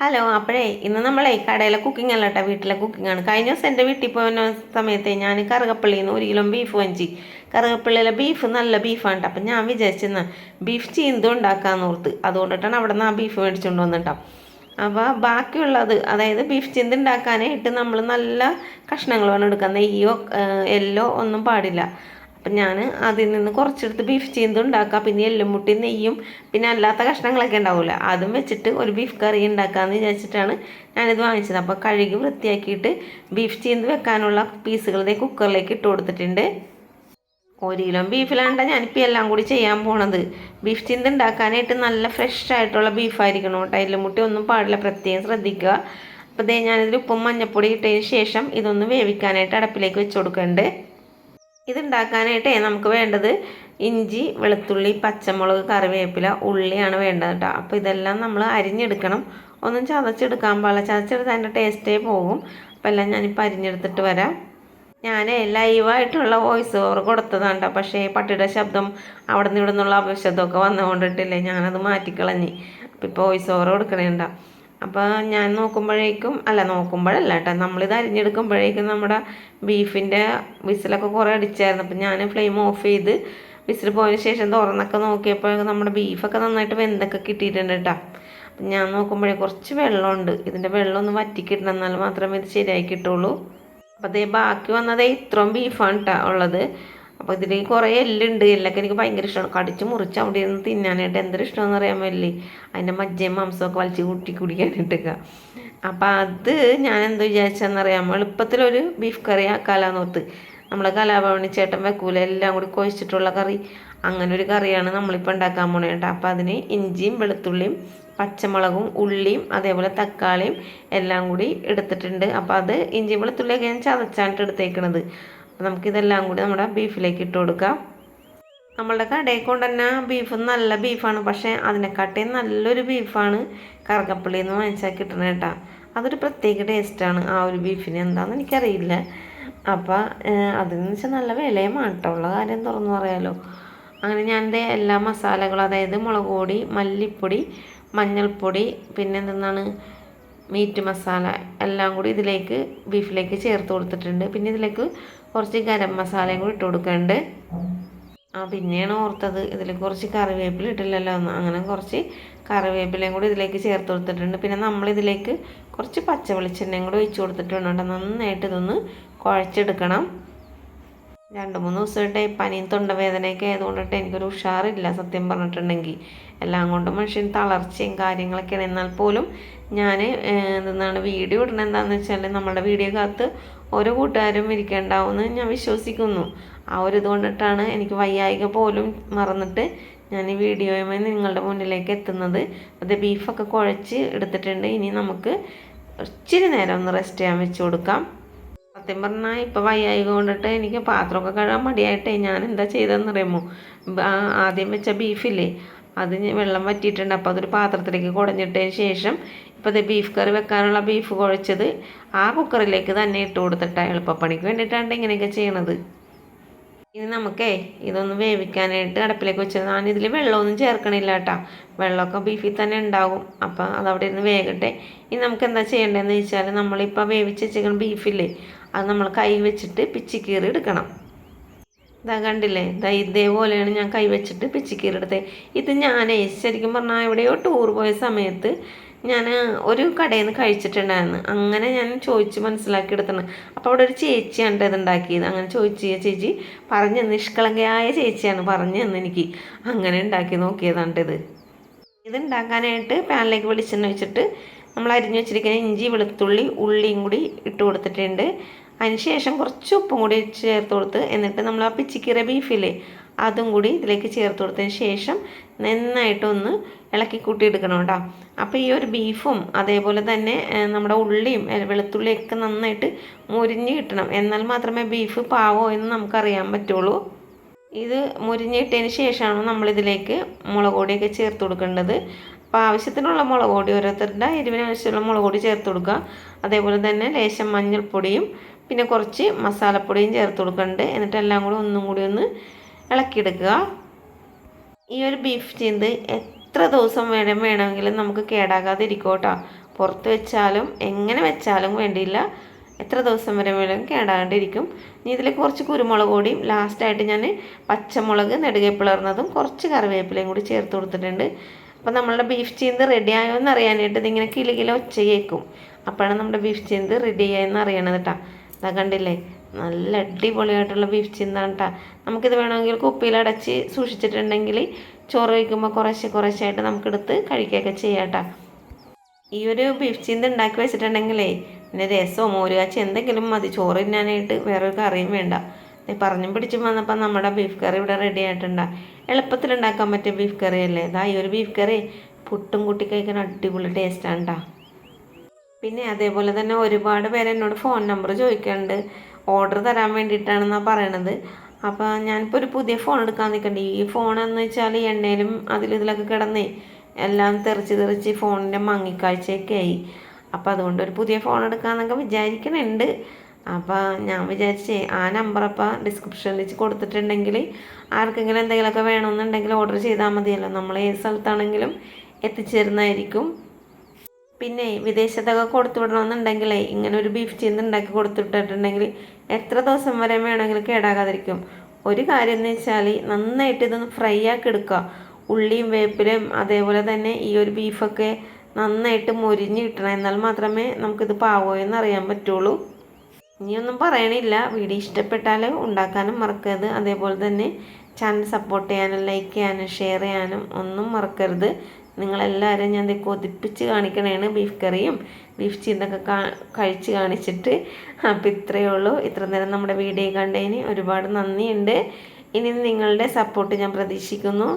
Hello അപ്പോഴേ ഇന്ന് നമ്മളെ കടയിലെ കുക്കിംഗ് അല്ല കേട്ടോ വീട്ടിലെ കുക്കിംഗ് ആണ്. കഴിഞ്ഞ ദിവസം എന്റെ വീട്ടിൽ പോകുന്ന സമയത്ത് ഞാൻ കറുകപ്പള്ളിയിൽ നിന്ന് ഒരു കിലോ ബീഫ് വാങ്ങിച്ചു. കറുകപ്പള്ളിയിലെ ബീഫ് നല്ല ബീഫാണ് കേട്ടോ അപ്പം ഞാൻ വിചാരിച്ചെന്ന ബീഫ് ചീന്തും ഉണ്ടാക്കാമെന്ന് ഓർത്ത്. അതുകൊണ്ടിട്ടാണ് അവിടെ നിന്ന് ആ ബീഫ് മേടിച്ചുകൊണ്ട് വന്നിട്ടോ അപ്പോൾ ബാക്കിയുള്ളത് അതായത് ബീഫ് ചീന്ത ഉണ്ടാക്കാനായിട്ട് നമ്മൾ നല്ല കഷ്ണങ്ങളാണ് വേണം എടുക്കാൻ നെയ്യോ എല്ലോ ഒന്നും പാടില്ല. അപ്പം ഞാൻ അതിൽ നിന്ന് കുറച്ചെടുത്ത് ബീഫ് ചീന്ത ഉണ്ടാക്കാം. പിന്നെ എല്ലുമുട്ടി നെയ്യും പിന്നെ അല്ലാത്ത കഷ്ണങ്ങളൊക്കെ ഉണ്ടാവില്ല അതും വെച്ചിട്ട് ഒരു ബീഫ് കറി ഉണ്ടാക്കാമെന്ന് വിചാരിച്ചിട്ടാണ് ഞാനിത് വാങ്ങിച്ചത്. അപ്പോൾ കഴുകി വൃത്തിയാക്കിയിട്ട് ബീഫ് ചീന്ത് വെക്കാനുള്ള പീസുകൾ കുക്കറിലേക്ക് ഇട്ട് കൊടുത്തിട്ടുണ്ട്. ഒരു കിലോ ബീഫിലാണ്ട ഞാനിപ്പോൾ എല്ലാം കൂടി ചെയ്യാൻ പോണത്. ബീഫ് ചിന്ത് ഉണ്ടാക്കാനായിട്ട് നല്ല ഫ്രഷ് ആയിട്ടുള്ള ബീഫായിരിക്കണം കേട്ടോ. എല്ലുമുട്ടി ഒന്നും പാടില്ല. പ്രത്യേകം ശ്രദ്ധിക്കുക. അപ്പോൾ ഇതേ ഞാനിതിൽ ഉപ്പും മഞ്ഞപ്പൊടി ഇട്ടതിന് ശേഷം ഇതൊന്ന് വേവിക്കാനായിട്ട് അടപ്പിലേക്ക് വെച്ച് കൊടുക്കുന്നുണ്ട്. ഇതുണ്ടാക്കാനായിട്ടേ നമുക്ക് വേണ്ടത് ഇഞ്ചി വെളുത്തുള്ളി പച്ചമുളക് കറിവേപ്പില ഉള്ളിയാണ് വേണ്ടത് കേട്ടോ. അപ്പോൾ ഇതെല്ലാം നമ്മൾ അരിഞ്ഞെടുക്കണം. ഒന്നും ചതച്ചെടുക്കാൻ പാടില്ല. ചതച്ചെടുത്ത് അതിന്റെ ടേസ്റ്റേ പോകും. അപ്പോൾ എല്ലാം ഞാനിപ്പോൾ അരിഞ്ഞെടുത്തിട്ട് വരാം. ഞാൻ ലൈവായിട്ടുള്ള വോയിസ് ഓവർ കൊടുത്തതാണ് കേട്ടോ. പക്ഷേ പട്ടിയുടെ ശബ്ദം അവിടെ നിന്ന് ഇവിടെ നിന്നുള്ള അപശബ്ദമൊക്കെ വന്നുകൊണ്ടിട്ടില്ലേ ഞാനത് മാറ്റിക്കളഞ്ഞ്. അപ്പോൾ ഇപ്പോൾ വോയിസ് ഓവർ കൊടുക്കണേണ്ട അപ്പോൾ ഞാൻ നോക്കുമ്പോഴേക്കും അല്ല നോക്കുമ്പോഴല്ല കേട്ടോ നമ്മളിത് അരിഞ്ഞെടുക്കുമ്പോഴേക്കും നമ്മുടെ ബീഫിന്റെ വിസിലൊക്കെ കുറേ അടിച്ചായിരുന്നു. അപ്പം ഞാൻ ഫ്ലെയിം ഓഫ് ചെയ്ത് വിസിൽ പോയതിന് ശേഷം തുറന്നൊക്കെ നോക്കിയപ്പോൾ നമ്മുടെ ബീഫൊക്കെ നന്നായിട്ട് വെന്തൊക്കെ കിട്ടിയിട്ടുണ്ട് കേട്ടോ. അപ്പം ഞാൻ നോക്കുമ്പോഴേ കുറച്ച് വെള്ളമുണ്ട്. ഇതിന്റെ വെള്ളം ഒന്ന് വറ്റിക്കിട്ടണം എന്നാൽ മാത്രമേ ഇത് ശരിയായി കിട്ടുള്ളൂ. അപ്പോൾ അതേ ബാക്കി വന്നതേ ഇത്രയും ബീഫാണ് കേട്ടോ ഉള്ളത്. അപ്പോൾ ഇതിൽ കുറേ എല്ലുണ്ട്. എല്ലൊക്കെ എനിക്ക് ഭയങ്കര ഇഷ്ടമാണ് കടിച്ച് മുറിച്ച് അവിടെ ഇരുന്ന് തിന്നാനായിട്ട് എന്തൊരു ഇഷ്ടമെന്ന് അറിയാൻ പറ്റില്ലേ അതിന്റെ മജ്ജയും മാംസമൊക്കെ വലിച്ച് കൂട്ടി കുടിക്കാനിട്ടൊക്കെ അപ്പോൾ അത് ഞാൻ എന്ത് വിചാരിച്ചെന്നറിയാമോ എളുപ്പത്തിലൊരു ബീഫ് കറി ആക്കാലാന്ന് ഓർത്ത് നമ്മളെ കലാഭവനി ചേട്ടൻ വെക്കൂല? എല്ലാം കൂടി കൊഴിച്ചിട്ടുള്ള കറി. അങ്ങനെ ഒരു കറിയാണ് നമ്മളിപ്പോൾ ഉണ്ടാക്കാൻ പോണേ കേട്ടോ. അപ്പോൾ അതിന് ഇഞ്ചിയും വെളുത്തുള്ളിയും പച്ചമുളകും ഉള്ളിയും അതേപോലെ തക്കാളിയും എല്ലാം കൂടി എടുത്തിട്ടുണ്ട്. അപ്പോൾ അത് ഇഞ്ചി വെളുത്തുള്ളിയൊക്കെ ഞാൻ ചതച്ചാണ് എടുത്തേക്കണത്. നമുക്കിതെല്ലാം കൂടി നമ്മുടെ ബീഫിലേക്ക് ഇട്ട് കൊടുക്കാം. നമ്മളുടെ കടയിൽ കൊണ്ട് തന്നെ ബീഫ് നല്ല ബീഫാണ് പക്ഷേ അതിനെക്കാട്ടിയും നല്ലൊരു ബീഫാണ് കറുകപ്പള്ളി എന്ന് വാങ്ങിച്ചാൽ കിട്ടണ കേട്ടോ അതൊരു പ്രത്യേക ടേസ്റ്റാണ് ആ ഒരു ബീഫിന് എന്താണെന്ന് എനിക്കറിയില്ല. അപ്പോൾ അതെന്ന് വെച്ചാൽ നല്ല വിലയും ഉള്ള കാര്യം തുറന്നു പറയാലോ. അങ്ങനെ ഞാൻ എന്റെ എല്ലാ മസാലകളും അതായത് മുളക് പൊടി മല്ലിപ്പൊടി മഞ്ഞൾപ്പൊടി പിന്നെ എന്തെന്നാണ്? മീറ്റ് മസാല എല്ലാം കൂടി ഇതിലേക്ക് ബീഫിലേക്ക് ചേർത്ത് കൊടുത്തിട്ടുണ്ട്. പിന്നെ ഇതിലേക്ക് കുറച്ച് ഗരം മസാലയും കൂടി ഇട്ട് കൊടുക്കുന്നുണ്ട് ആ പിന്നെയാണ് ഓർത്തത്. ഇതിൽ കുറച്ച് കറിവേപ്പില ഇട്ടില്ലല്ലോ. അങ്ങനെ കുറച്ച് കറിവേപ്പിലയും കൂടി ഇതിലേക്ക് ചേർത്ത് കൊടുത്തിട്ടുണ്ട്. പിന്നെ നമ്മളിതിലേക്ക് കുറച്ച് പച്ച വെളിച്ചെണ്ണയും കൂടി ഒഴിച്ച് കൊടുത്തിട്ടുണ്ട് നന്നായിട്ട് ഇതൊന്ന് കുഴച്ചെടുക്കണം. രണ്ട് മൂന്ന് ദിവസമായിട്ട് പനിയും തൊണ്ടവേദനയൊക്കെ ആയതുകൊണ്ടിട്ട് എനിക്കൊരു ഉഷാറില്ല സത്യം പറഞ്ഞിട്ടുണ്ടെങ്കിൽ എല്ലാം കൊണ്ടും മനുഷ്യൻ തളർച്ചയും കാര്യങ്ങളൊക്കെയാണ്. എന്നാൽ പോലും ഞാൻ എന്താണ് വീഡിയോ ഇടണ എന്താണെന്ന് വെച്ചാൽ നമ്മുടെ വീഡിയോക്കകത്ത് ഓരോ കൂട്ടുകാരും ഇരിക്കേണ്ടാവുമെന്ന് ഞാൻ വിശ്വസിക്കുന്നു. ആ ഒരു ഇതുകൊണ്ടിട്ടാണ് എനിക്ക് വയ്യായിക പോലും മറന്നിട്ട് ഞാൻ ഈ വീഡിയോയുമായി നിങ്ങളുടെ മുന്നിലേക്ക് എത്തുന്നത്. അത് ബീഫൊക്കെ കുഴച്ച് എടുത്തിട്ടുണ്ട്. ഇനി നമുക്ക് ഇച്ചിരി നേരം ഒന്ന് റെസ്റ്റ് ചെയ്യാൻ വെച്ച് കൊടുക്കാം. സത്യം പറഞ്ഞാൽ ഇപ്പോൾ വയ്യായിക കൊണ്ടിട്ട് എനിക്ക് പാത്രമൊക്കെ കഴുകാൻ മടിയായിട്ടേ. ഞാൻ എന്താ ചെയ്തതെന്ന് അറിയാമോ? ആദ്യം വെച്ച ബീഫില്ലേ? അത് വെള്ളം വറ്റിയിട്ടുണ്ട്. അപ്പോൾ അതൊരു പാത്രത്തിലേക്ക് കുടഞ്ഞിട്ടതിന് ശേഷം ഇപ്പോൾ ഇത് ബീഫ് കറി വെക്കാനുള്ള ബീഫ് കുഴച്ചത് ആ കുക്കറിലേക്ക് തന്നെ ഇട്ട് കൊടുത്തിട്ടാണ് എളുപ്പപ്പണിക്ക് വേണ്ടിയിട്ടാണ് ഇങ്ങനെയൊക്കെ ചെയ്യണത്. ഇനി നമുക്കേ ഇതൊന്ന് വേവിക്കാനായിട്ട് അടുപ്പിലേക്ക് വെച്ചത്. ഞാനിതിൽ വെള്ളമൊന്നും ചേർക്കണില്ല കേട്ടോ. വെള്ളമൊക്കെ ബീഫിൽ തന്നെ ഉണ്ടാകും. അപ്പം അതവിടെ ഇരുന്ന് വേകട്ടെ. ഇനി നമുക്ക് എന്താ ചെയ്യേണ്ടതെന്ന് വെച്ചാൽ നമ്മളിപ്പോൾ വേവിച്ച് വെച്ചിരിക്കുന്ന ബീഫില്ലേ അത് നമ്മൾ കൈ വെച്ചിട്ട് പിച്ചിക്കീറി എടുക്കണം. ഇതാ കണ്ടില്ലേ? ഇതാ ഇതേപോലെയാണ് ഞാൻ കൈ വെച്ചിട്ട് ഇത് ഞാനേ ശരിക്കും പറഞ്ഞാൽ എവിടെയോ ടൂർ പോയ സമയത്ത് ഞാൻ ഒരു കടയിൽ നിന്ന് കഴിച്ചിട്ടുണ്ടായിരുന്നു. അങ്ങനെ ഞാൻ ചോദിച്ച് മനസ്സിലാക്കി എടുത്തത് അപ്പോൾ അവിടെ ഒരു ചേച്ചിയാണ് ഇത് ഉണ്ടാക്കിയത് അങ്ങനെ ചോദിച്ച് ചേച്ചി പറഞ്ഞു നിഷ്കളങ്കയായ ചേച്ചിയാണ് പറഞ്ഞു തന്നു എനിക്ക്. അങ്ങനെ ഉണ്ടാക്കി നോക്കിയതാണ് ഇത് ഇത് ഉണ്ടാക്കാനായിട്ട് പാനിലേക്ക് വെളിച്ചെണ്ണ വെച്ചിട്ട് നമ്മൾ അരിഞ്ഞു വെച്ചിരിക്കുന്ന ഇഞ്ചി വെളുത്തുള്ളി ഉള്ളിയും കൂടി ഇട്ട് കൊടുത്തിട്ടുണ്ട്. അതിനുശേഷം കുറച്ച് ഉപ്പും കൂടി ചേർത്ത് കൊടുത്ത് എന്നിട്ട് നമ്മൾ ആ പിച്ചിക്കീറ ബീഫില്ലേ അതും കൂടി ഇതിലേക്ക് ചേർത്ത് കൊടുത്തതിന് ശേഷം നന്നായിട്ടൊന്ന് ഇളക്കി കൂട്ടിയെടുക്കണം കേട്ടോ. അപ്പോൾ ഈ ഒരു ബീഫും അതേപോലെ തന്നെ നമ്മുടെ ഉള്ളിയും വെളുത്തുള്ളിയൊക്കെ നന്നായിട്ട് മുരിഞ്ഞ് കിട്ടണം. എന്നാൽ മാത്രമേ ബീഫ് പാവോ എന്ന് നമുക്കറിയാൻ പറ്റുള്ളൂ. ഇത് മുരിഞ്ഞിട്ടതിന് ശേഷമാണ് നമ്മളിതിലേക്ക് മുളക് പൊടിയൊക്കെ ചേർത്ത് കൊടുക്കേണ്ടത്. അപ്പോൾ ആവശ്യത്തിനുള്ള മുളക് പൊടി ഓരോരുത്തരുടെ ഇരുപതിനാവശ്യമുള്ള മുളക് പൊടി ചേർത്ത് കൊടുക്കുക. അതേപോലെ തന്നെ ലേശം മഞ്ഞൾപ്പൊടിയും പിന്നെ കുറച്ച് മസാലപ്പൊടിയും ചേർത്ത് കൊടുക്കുന്നുണ്ട് എന്നിട്ട് എല്ലാം കൂടി ഒന്നും കൂടി ഒന്ന് ഇളക്കിയെടുക്കുക. ഈ ഒരു ബീഫ് ചീന്ത് എത്ര ദിവസം വേണം വേണമെങ്കിലും നമുക്ക് കേടാകാതെ ഇരിക്കും കേട്ടോ. പുറത്ത് വെച്ചാലും എങ്ങനെ വെച്ചാലും വേണ്ടിയില്ല. എത്ര ദിവസം വരെ വേണം കേടാണ്ടിരിക്കും ഇനി ഇതിൽ കുറച്ച് കുരുമുളക് കൂടിയും ലാസ്റ്റായിട്ട് ഞാൻ പച്ചമുളക് നെടുകെ പിളർന്നതും കുറച്ച് കറിവേപ്പിലയും കൂടി ചേർത്ത് കൊടുത്തിട്ടുണ്ട്. അപ്പോൾ നമ്മളുടെ ബീഫ് ചീന്ത് റെഡി ആയോ എന്ന് അറിയാനായിട്ട് ഇതിങ്ങനെ കിലി കിലോ ഒച്ച അപ്പോഴാണ് നമ്മുടെ ബീഫ് ചീന്ത് റെഡി ആയെന്ന് അറിയണത് കേട്ടോ. അതാ കണ്ടില്ലേ? നല്ല അടിപൊളിയായിട്ടുള്ള ബീഫ് ചിന്താണ് കേട്ടോ നമുക്കിത് വേണമെങ്കിൽ കുപ്പിയിലടച്ച് സൂക്ഷിച്ചിട്ടുണ്ടെങ്കിൽ ചോറ് വയ്ക്കുമ്പോൾ കുറേശ്ശെ കുറേശ്ശായിട്ട് നമുക്കെടുത്ത് കഴിക്കുകയൊക്കെ ചെയ്യാം ഈ ഒരു ബീഫ് ചിന്ത ഉണ്ടാക്കി വെച്ചിട്ടുണ്ടെങ്കിലേ പിന്നെ രസമോ മോരുകാച്ചി എന്തെങ്കിലും മതി. ചോറ് തിന്നാനായിട്ട് വേറൊരു കറിയും വേണ്ട. പറഞ്ഞും പിടിച്ചും വന്നപ്പോൾ നമ്മുടെ ബീഫ് കറി ഇവിടെ റെഡി ആയിട്ടുണ്ട് എളുപ്പത്തിൽ ഉണ്ടാക്കാൻ പറ്റിയ ബീഫ് കറി അല്ലേ? ഇതാ ഈ ഒരു ബീഫ് കറി പുട്ടും കൂട്ടി കഴിക്കാൻ അടിപൊളി ടേസ്റ്റാണ് കേട്ടോ പിന്നെ അതേപോലെ തന്നെ ഒരുപാട് പേര് എന്നോട് ഫോൺ നമ്പർ ചോദിക്കുന്നുണ്ട് ഓർഡർ തരാൻ വേണ്ടിയിട്ടാണെന്നാണ് പറയണത്. അപ്പോൾ ഞാനിപ്പോൾ ഒരു പുതിയ ഫോൺ എടുക്കാൻ നിൽക്കണ്ടേ ഈ ഫോൺ എന്ന് വെച്ചാൽ എണ്ണയിലും അതിലും ഇതിലൊക്കെ കിടന്നേ. എല്ലാം തെറിച്ച് തെറിച്ച് ഫോണിന്റെ മങ്ങിക്കാഴ്ചയൊക്കെ ആയി. അപ്പോൾ അതുകൊണ്ട് ഒരു പുതിയ ഫോൺ എടുക്കാമെന്നൊക്കെ വിചാരിക്കണുണ്ട്. അപ്പോൾ ഞാൻ വിചാരിച്ചേ ആ നമ്പർ അപ്പോൾ ഡിസ്ക്രിപ്ഷനിൽ വെച്ച് കൊടുത്തിട്ടുണ്ടെങ്കിൽ ആർക്കെങ്കിലും എന്തെങ്കിലുമൊക്കെ വേണമെന്നുണ്ടെങ്കിൽ ഓർഡർ ചെയ്താൽ മതിയല്ലോ. നമ്മൾ ഏത് സ്ഥലത്താണെങ്കിലും എത്തിച്ചേരുന്നതായിരിക്കും. പിന്നെ വിദേശത്തൊക്കെ കൊടുത്തു വിടണമെന്നുണ്ടെങ്കിലേ ഇങ്ങനെ ഒരു ബീഫ് ചീന്ത ഉണ്ടാക്കി കൊടുത്തുവിട്ടിട്ടുണ്ടെങ്കിൽ എത്ര ദിവസം വരെ വേണമെങ്കിലും കേടാകാതിരിക്കും. ഒരു കാര്യം എന്ന് വെച്ചാൽ നന്നായിട്ട് ഇതൊന്ന് ഫ്രൈ ആക്കി എടുക്കുക. ഉള്ളിയും വേപ്പിലും അതേപോലെ തന്നെ ഈ ഒരു ബീഫൊക്കെ നന്നായിട്ട് മൊരിഞ്ഞ് കിട്ടണം. എന്നാൽ മാത്രമേ നമുക്കിത് പാവോ എന്ന് അറിയാൻ പറ്റുള്ളൂ. ഇനിയൊന്നും പറയണില്ല. വീഡിയോ ഇഷ്ടപ്പെട്ടാൽ ഉണ്ടാക്കാനും മറക്കരുത്. അതേപോലെ തന്നെ ചാനൽ സപ്പോർട്ട് ചെയ്യാനും ലൈക്ക് ചെയ്യാനും ഷെയർ ചെയ്യാനും ഒന്നും മറക്കരുത്. നിങ്ങളെല്ലാവരും ഞാൻ കൊതിപ്പിച്ച് കാണിക്കണേണ് ബീഫ് കറിയും ബീഫ് ചീന്തൊക്കെ കാ കഴിച്ച് കാണിച്ചിട്ട്. അപ്പോൾ ഇത്രയേ ഉള്ളൂ. ഇത്ര നേരം നമ്മുടെ വീഡിയോ കണ്ടതിന് ഒരുപാട് നന്ദിയുണ്ട്. ഇനി നിങ്ങളുടെ സപ്പോർട്ട് ഞാൻ പ്രതീക്ഷിക്കുന്നു.